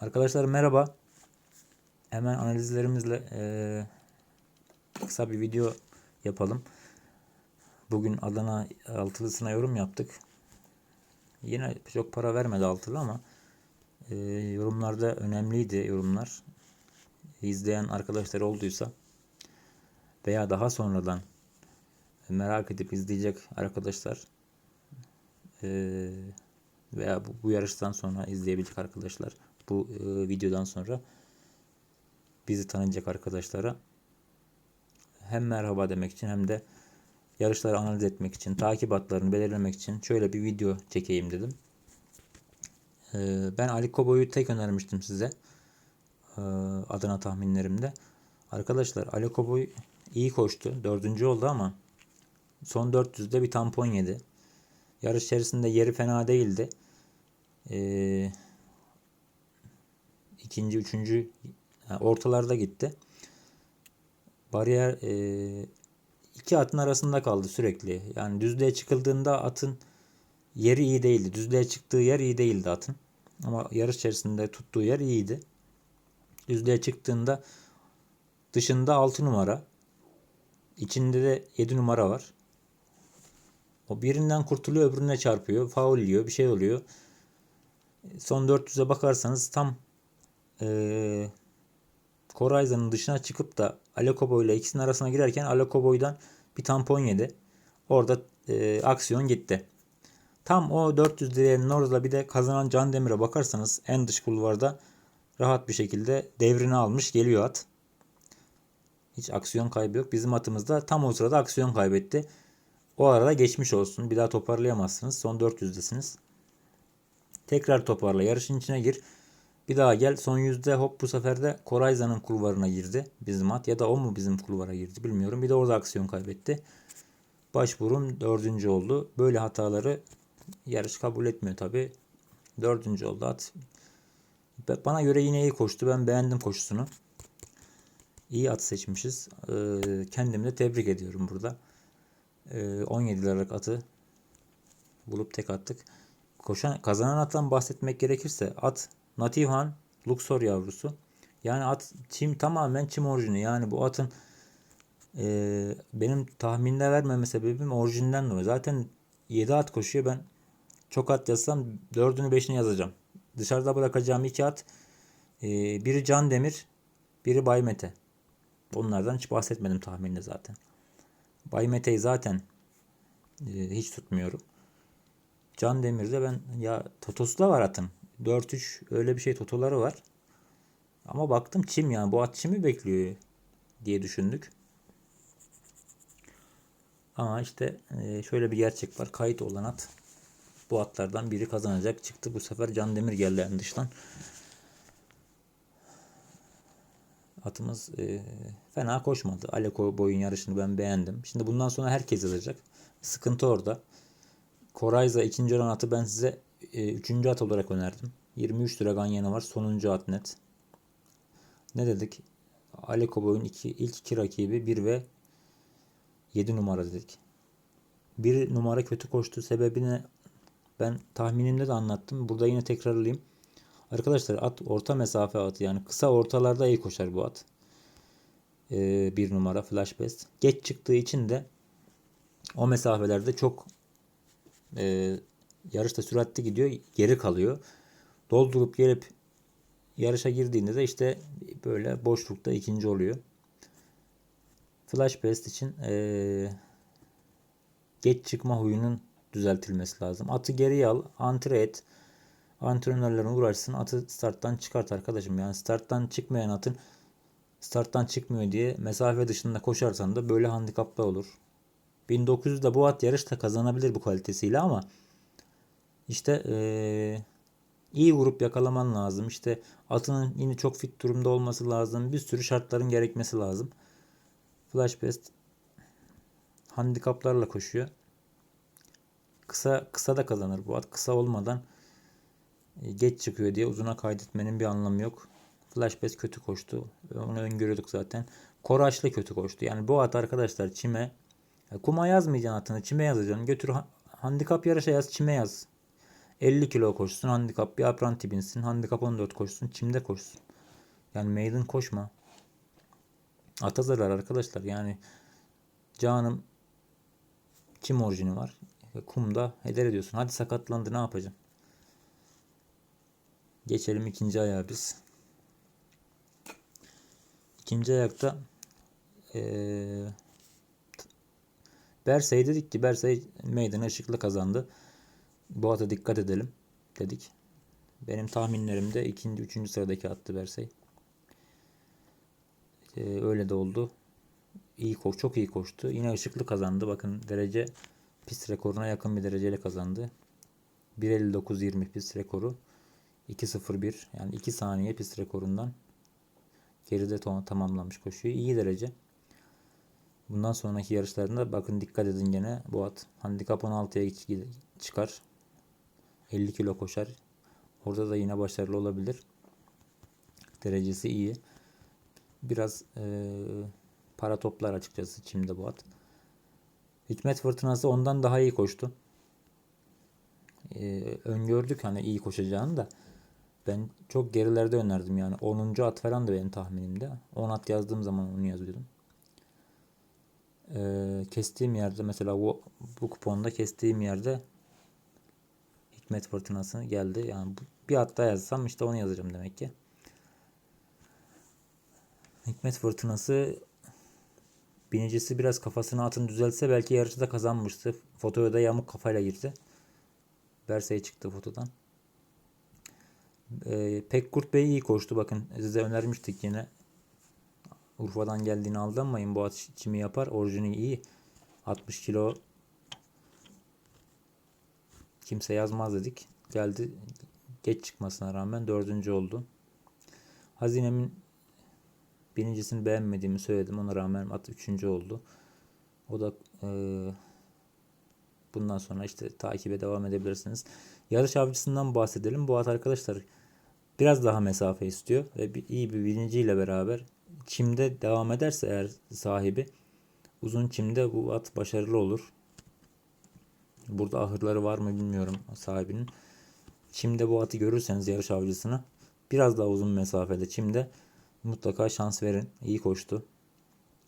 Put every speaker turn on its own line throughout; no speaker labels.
Arkadaşlar merhaba. Hemen analizlerimizle eee, kısa bir video yapalım. Bugün Adana altılısına yorum yaptık. Yine çok para vermedi altılı ama eee, yorumlarda önemliydi yorumlar. İzleyen arkadaşlar olduysa veya daha sonradan merak edip izleyecek arkadaşlar eee, veya bu, bu yarıştan sonra izleyebilecek arkadaşlar bu e, videodan sonra bizi tanıyacak arkadaşlara hem merhaba demek için hem de yarışları analiz etmek için, takip hatlarını belirlemek için şöyle bir video çekeyim dedim. E, ben Ali Kobo'yu tek önermiştim size. e, Adana tahminlerimde. Arkadaşlar Ali Koboy iyi koştu. Dördüncü oldu ama son 400'de bir tampon yedi. Yarış içerisinde yeri fena değildi. Ee, ikinci, üçüncü yani ortalarda gitti. Bariyer e, iki atın arasında kaldı sürekli. Yani düzlüğe çıkıldığında atın yeri iyi değildi. Düzlüğe çıktığı yer iyi değildi atın. Ama yarış içerisinde tuttuğu yer iyiydi. Düzlüğe çıktığında dışında 6 numara. içinde de 7 numara var. O birinden kurtuluyor öbürüne çarpıyor. Faul yiyor bir şey oluyor. Son 400'e bakarsanız tam eee Korayza'nın dışına çıkıp da Alekoboy ile ikisinin arasına girerken Alekoboy'dan bir tampon yedi. Orada eee, aksiyon gitti. Tam o 400 direğinin orada bir de kazanan Can Demir'e bakarsanız en dış kulvarda rahat bir şekilde devrini almış geliyor at. Hiç aksiyon kaybı yok. Bizim atımız da tam o sırada aksiyon kaybetti. O arada geçmiş olsun. Bir daha toparlayamazsınız. Son 400'desiniz. Tekrar toparla. Yarışın içine gir. Bir daha gel. Son yüzde hop bu sefer de Korayza'nın kulvarına girdi. Bizim at. Ya da o mu bizim kulvara girdi bilmiyorum. Bir de orada aksiyon kaybetti. Başvurum dördüncü oldu. Böyle hataları yarış kabul etmiyor tabi. Dördüncü oldu at. Bana göre yine iyi koştu. Ben beğendim koşusunu. İyi at seçmişiz. Ee, kendimi de tebrik ediyorum burada. Ee, 17 liralık atı bulup tek attık. Koşan kazanan attan bahsetmek gerekirse at Nativan Luxor yavrusu. Yani at çim tamamen çim orijini. Yani bu atın e, benim tahminde vermeme sebebim orijinden dolayı. Zaten 7 at koşuyor. Ben çok at yazsam 4'ünü 5'ini yazacağım. Dışarıda bırakacağım iki at. e, biri Can Demir, biri Bay Mete. Onlardan hiç bahsetmedim tahminde zaten. Bay Mete'yi zaten e, hiç tutmuyorum. Can Demir'de ben ya Totosu da var atın. 4-3 öyle bir şey Totoları var. Ama baktım çim yani bu at çimi bekliyor diye düşündük. Ama işte e, şöyle bir gerçek var. Kayıt olan at bu atlardan biri kazanacak çıktı. Bu sefer Can Demir geldi en dıştan. Atımız e, fena koşmadı. Aleko boyun yarışını ben beğendim. Şimdi bundan sonra herkes yazacak. Sıkıntı orada. Korayza ikinci olan atı ben size e, üçüncü at olarak önerdim. 23 lira ganyanı var. Sonuncu at net. Ne dedik? Aleko boyun iki, ilk iki rakibi 1 ve 7 numara dedik. Bir numara kötü koştu sebebini ben tahminimde de anlattım. Burada yine tekrarlayayım. Arkadaşlar at orta mesafe atı yani kısa ortalarda iyi koşar bu at. Ee, bir numara flash best. Geç çıktığı için de o mesafelerde çok e, yarışta süratli gidiyor geri kalıyor. Doldurup gelip yarışa girdiğinde de işte böyle boşlukta ikinci oluyor. Flash best için e, geç çıkma huyunun düzeltilmesi lazım. Atı geriye al, antre et. Antrenörlerin uğraşsın. Atı starttan çıkart arkadaşım. Yani starttan çıkmayan atın starttan çıkmıyor diye mesafe dışında koşarsan da böyle handikaplı olur. 1900'de bu at yarışta kazanabilir bu kalitesiyle ama işte eee, iyi vurup yakalaman lazım. İşte atının yine çok fit durumda olması lazım. Bir sürü şartların gerekmesi lazım. Flash best handikaplarla koşuyor. Kısa kısa da kazanır bu at. Kısa olmadan e, geç çıkıyor diye uzuna kaydetmenin bir anlamı yok. Flash Best kötü koştu. Onu öngörüyorduk zaten. Koraçlı kötü koştu. Yani bu at arkadaşlar çime kuma yazmayacaksın atını. Çime yazacaksın. Götür ha- handikap yarışa yaz. Çime yaz. 50 kilo koşsun. Handikap bir apranti binsin. Handikap 14 koşsun. Çimde koşsun. Yani maiden koşma. Ata zarar arkadaşlar. Yani canım çim orijini var. Ve kumda heder ediyorsun. Hadi sakatlandı ne yapacağım? Geçelim ikinci ayağa biz. İkinci ayakta ee, Bersey dedik ki Bersey meydanı ışıklı kazandı. Bu ata dikkat edelim dedik. Benim tahminlerimde ikinci, üçüncü sıradaki attı Bersey. Ee, öyle de oldu. İyi koş, çok iyi koştu. Yine ışıklı kazandı. Bakın derece pist rekoruna yakın bir dereceyle kazandı. 1.59.20 pist rekoru. 2.01 yani 2 saniye pist rekorundan geride tamamlamış koşuyu. İyi derece. Bundan sonraki yarışlarında bakın dikkat edin gene bu at handikap 16'ya geç- çıkar. 50 kilo koşar. Orada da yine başarılı olabilir. Derecesi iyi. Biraz eee, para toplar açıkçası çimde bu at. Hikmet Fırtınası ondan daha iyi koştu. Eee, öngördük hani iyi koşacağını da. Ben çok gerilerde önerdim yani. 10. at falan da benim tahminimde. 10 at yazdığım zaman onu yazıyordum. Eee, kestiğim yerde mesela bu, bu kuponda kestiğim yerde Hikmet Fırtınası geldi. Yani bir at daha yazsam işte onu yazacağım demek ki. Hikmet Fırtınası binicisi biraz kafasını atın düzelse belki yarışı da kazanmıştı. Fotoya da yamuk kafayla girdi. Bersey çıktı fotodan. Ee, Pekkurt Bey iyi koştu. Bakın size önermiştik yine. Urfa'dan geldiğini aldanmayın. Bu at çimi yapar. Orijini iyi. 60 kilo kimse yazmaz dedik. Geldi geç çıkmasına rağmen dördüncü oldu. Hazinemin birincisini beğenmediğimi söyledim. Ona rağmen at üçüncü oldu. O da eee, bundan sonra işte takibe devam edebilirsiniz. Yarış avcısından bahsedelim. Bu at arkadaşlar biraz daha mesafe istiyor ve bir, iyi bir birinciyle beraber çimde devam ederse eğer sahibi uzun çimde bu at başarılı olur. Burada ahırları var mı bilmiyorum sahibinin. Çimde bu atı görürseniz yarış avcısına biraz daha uzun mesafede çimde mutlaka şans verin. İyi koştu.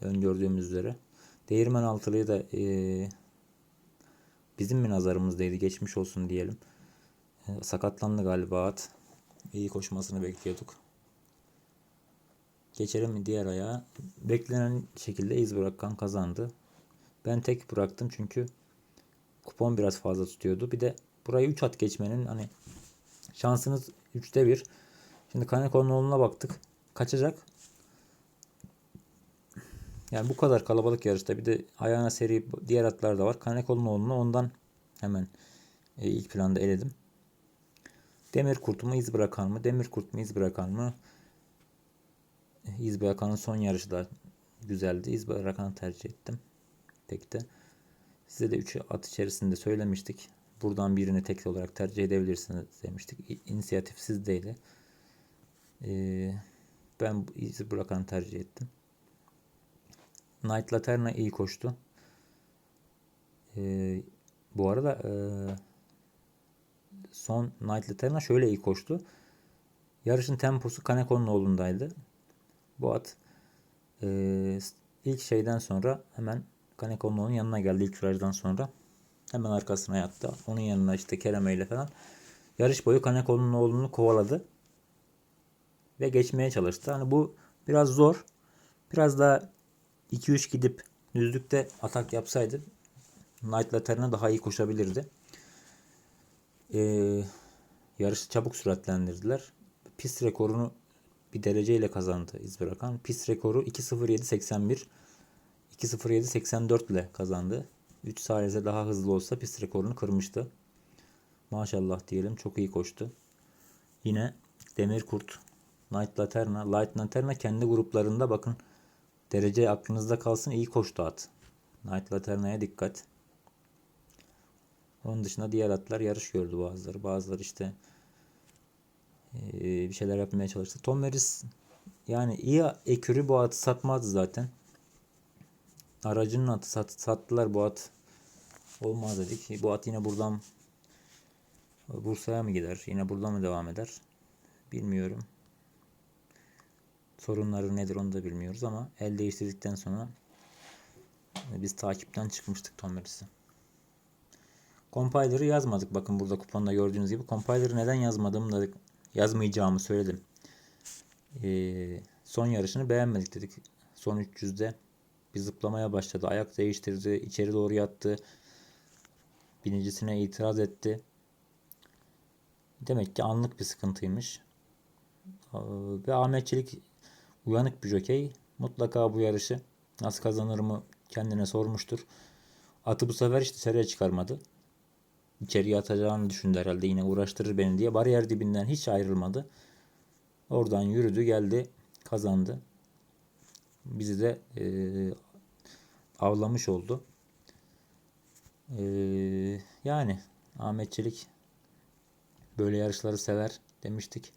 Öngördüğümüz üzere. Değirmen altılıyı da eee, bizim mi nazarımızdaydı geçmiş olsun diyelim. E, sakatlandı galiba at. İyi koşmasını bekliyorduk. Geçelim diğer ayağa. Beklenen şekilde iz bırakan kazandı. Ben tek bıraktım çünkü kupon biraz fazla tutuyordu. Bir de burayı 3 at geçmenin hani şansınız 3'te 1. Şimdi Kanekoğlu'na baktık. Kaçacak. Yani bu kadar kalabalık yarışta bir de ayağına seri diğer atlar da var. Kanekoğlu'nu ondan hemen e, ilk planda eledim. Demir kurt mu iz bırakan mı? Demir kurt mu iz bırakan mı? E, İz bırakanın son yarışı da güzeldi. İz bırakanı tercih ettim. Tek de. Size de 3 at içerisinde söylemiştik. Buradan birini tek olarak tercih edebilirsiniz demiştik. İnisiyatif sizdeydi. Ee, ben izi bırakanı tercih ettim. Knight Laterna iyi koştu. Ee, bu arada e, son Knight Laterna şöyle iyi koştu. Yarışın temposu Kaneko'nun oğlundaydı. Bu at e, ilk şeyden sonra hemen Kaneko'nun yanına geldi ilk virajdan sonra. Hemen arkasına yattı. Onun yanına işte Kereme ile falan. Yarış boyu Kaneko'nun oğlunu kovaladı. Ve geçmeye çalıştı. Hani bu biraz zor. Biraz daha 2-3 gidip düzlükte atak yapsaydı Knight Laterna daha iyi koşabilirdi. Ee, yarışı çabuk süratlendirdiler. Pist rekorunu bir dereceyle kazandı iz bırakan. Pist rekoru 2.07.81 2.07.84 ile kazandı. 3 saniyede daha hızlı olsa pist rekorunu kırmıştı. Maşallah diyelim çok iyi koştu. Yine Demir Kurt, Knight Laterna. Light Laterna kendi gruplarında bakın derece aklınızda kalsın iyi koştu at. Knight Laterna'ya dikkat. Onun dışında diğer atlar yarış gördü bazıları. Bazıları işte bir şeyler yapmaya çalıştı. Tom Meris yani iyi ekürü bu atı satmazdı zaten. Aracının atı sat, sattılar bu at. Olmaz dedik. Bu at yine buradan Bursa'ya mı gider? Yine burada mı devam eder? Bilmiyorum. Sorunları nedir onu da bilmiyoruz ama el değiştirdikten sonra e, biz takipten çıkmıştık Tomeris'i. Compiler'ı yazmadık. Bakın burada kuponda gördüğünüz gibi. Compiler'ı neden yazmadığımı da yazmayacağımı söyledim. Ee, son yarışını beğenmedik dedik. Son 300'de bir zıplamaya başladı. Ayak değiştirdi. içeri doğru yattı. Binicisine itiraz etti. Demek ki anlık bir sıkıntıymış. Ee, Ve Ahmet Çelik uyanık bir jokey. Mutlaka bu yarışı nasıl kazanır mı kendine sormuştur. Atı bu sefer işte seriye çıkarmadı. İçeriye atacağını düşündü herhalde yine uğraştırır beni diye. Bariyer dibinden hiç ayrılmadı. Oradan yürüdü geldi kazandı. Bizi de e, avlamış oldu. E, yani Ahmet Çelik böyle yarışları sever demiştik.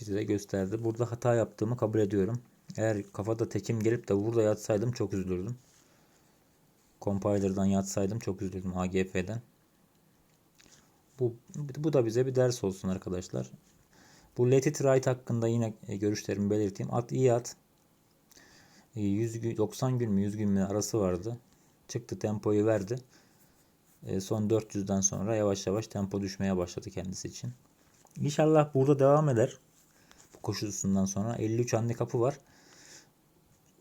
Bize de gösterdi. Burada hata yaptığımı kabul ediyorum. Eğer kafada tekim gelip de burada yatsaydım çok üzülürdüm. Compiler'dan yatsaydım çok üzüldüm AGF'den. Bu, bu da bize bir ders olsun arkadaşlar. Bu Let It Ride hakkında yine e, görüşlerimi belirteyim. At iyi at. 100 gün, 90 gün mü 100 gün mü arası vardı. Çıktı tempoyu verdi. E, son 400'den sonra yavaş yavaş tempo düşmeye başladı kendisi için. İnşallah burada devam eder. Bu koşusundan sonra 53 handikapı var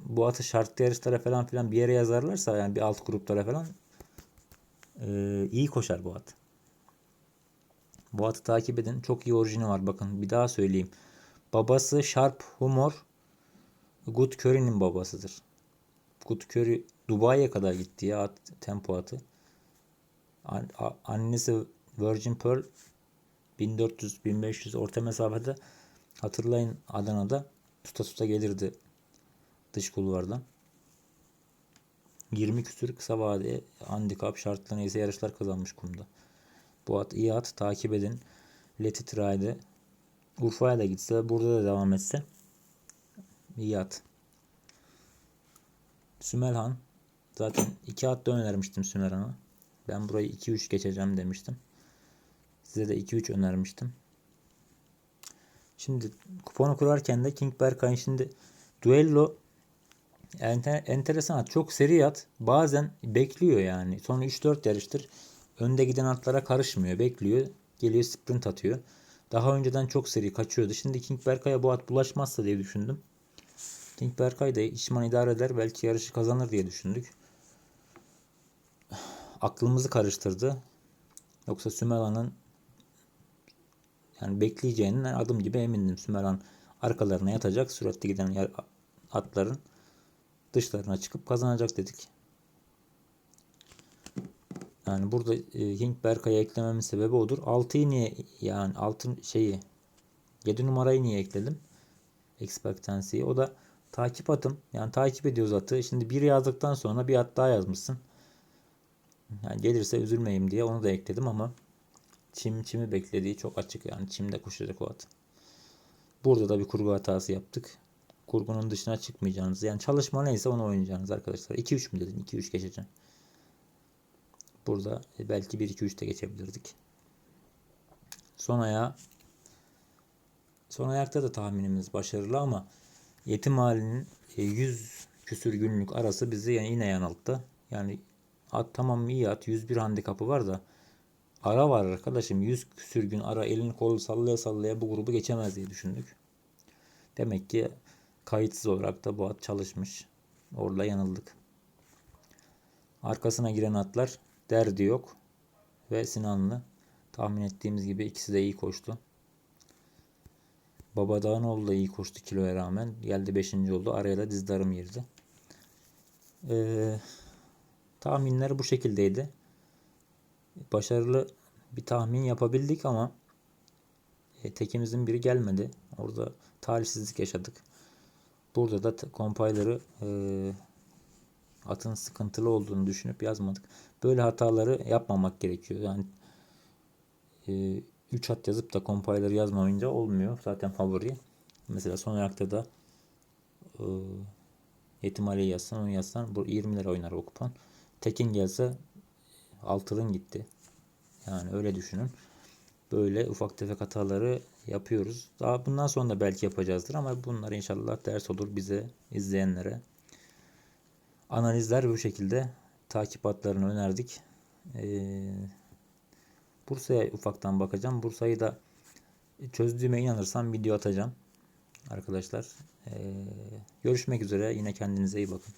bu atı şartlı yarışlara falan filan bir yere yazarlarsa yani bir alt gruplara falan e, iyi koşar bu at. Bu atı takip edin. Çok iyi orijini var. Bakın bir daha söyleyeyim. Babası Sharp Humor Good Curry'nin babasıdır. Good Curry Dubai'ye kadar gitti ya at, tempo atı. Annesi Virgin Pearl 1400-1500 orta mesafede hatırlayın Adana'da tuta tuta gelirdi dış kulvardan. 20 küsür kısa vade handikap şartlı neyse yarışlar kazanmış kumda. Bu at iyi at takip edin. Let It Ride'e Urfa'ya da gitse burada da devam etse iyi at. Sümelhan zaten iki at da önermiştim Sümelhan'a. Ben burayı 2-3 geçeceğim demiştim. Size de 2-3 önermiştim. Şimdi kuponu kurarken de King Berkay'ın şimdi duello enter, enteresan at. Çok seri at. Bazen bekliyor yani. Sonra 3-4 yarıştır. Önde giden atlara karışmıyor. Bekliyor. Geliyor sprint atıyor. Daha önceden çok seri kaçıyordu. Şimdi King Berkay'a bu at bulaşmazsa diye düşündüm. King Berkay da işman idare eder. Belki yarışı kazanır diye düşündük. Aklımızı karıştırdı. Yoksa Sümela'nın yani bekleyeceğinden adım gibi emindim. Sümelan arkalarına yatacak. Süratli giden atların dışlarına çıkıp kazanacak dedik. Yani burada e, Hink Berkay'ı eklememin sebebi odur. 6'yı niye yani altın şeyi 7 numarayı niye ekledim? Expectancy'yi. O da takip atım. Yani takip ediyoruz atı. Şimdi bir yazdıktan sonra bir at daha yazmışsın. Yani gelirse üzülmeyeyim diye onu da ekledim ama çim çimi beklediği çok açık yani çimde koşacak o at. Burada da bir kurgu hatası yaptık kurgunun dışına çıkmayacağınız. Yani çalışma neyse onu oynayacağınız arkadaşlar. 2-3 mü dedim? 2-3 geçeceğim. Burada e, belki 1-2-3 de geçebilirdik. Son ayağı son ayakta da tahminimiz başarılı ama yetim halinin 100 e, küsür günlük arası bizi yani yine yanılttı. Yani at tamam iyi at 101 handikapı var da ara var arkadaşım 100 küsür gün ara elini kolu sallaya sallaya bu grubu geçemez diye düşündük. Demek ki kayıtsız olarak da bu at çalışmış. Orada yanıldık. Arkasına giren atlar derdi yok. Ve Sinanlı tahmin ettiğimiz gibi ikisi de iyi koştu. Baba Dağınoğlu da iyi koştu kiloya rağmen. Geldi 5. oldu. Araya da dizdarım girdi. Ee, tahminler bu şekildeydi. Başarılı bir tahmin yapabildik ama e, tekimizin biri gelmedi. Orada talihsizlik yaşadık. Burada da compiler'ı e, atın sıkıntılı olduğunu düşünüp yazmadık. Böyle hataları yapmamak gerekiyor. Yani e, 3 hat yazıp da compiler yazmayınca olmuyor. Zaten favori. Mesela son ayakta da e, Yetim Ali yazsan onu yazsan bu 20 lira oynar o kupon. Tekin gelse altılın gitti. Yani öyle düşünün. Böyle ufak tefek hataları yapıyoruz. Daha bundan sonra da belki yapacağızdır ama bunlar inşallah ders olur bize, izleyenlere. Analizler bu şekilde. Takip hatlarını önerdik. Ee, Bursa'ya ufaktan bakacağım. Bursa'yı da çözdüğüme inanırsam video atacağım. Arkadaşlar. Ee, görüşmek üzere. Yine kendinize iyi bakın.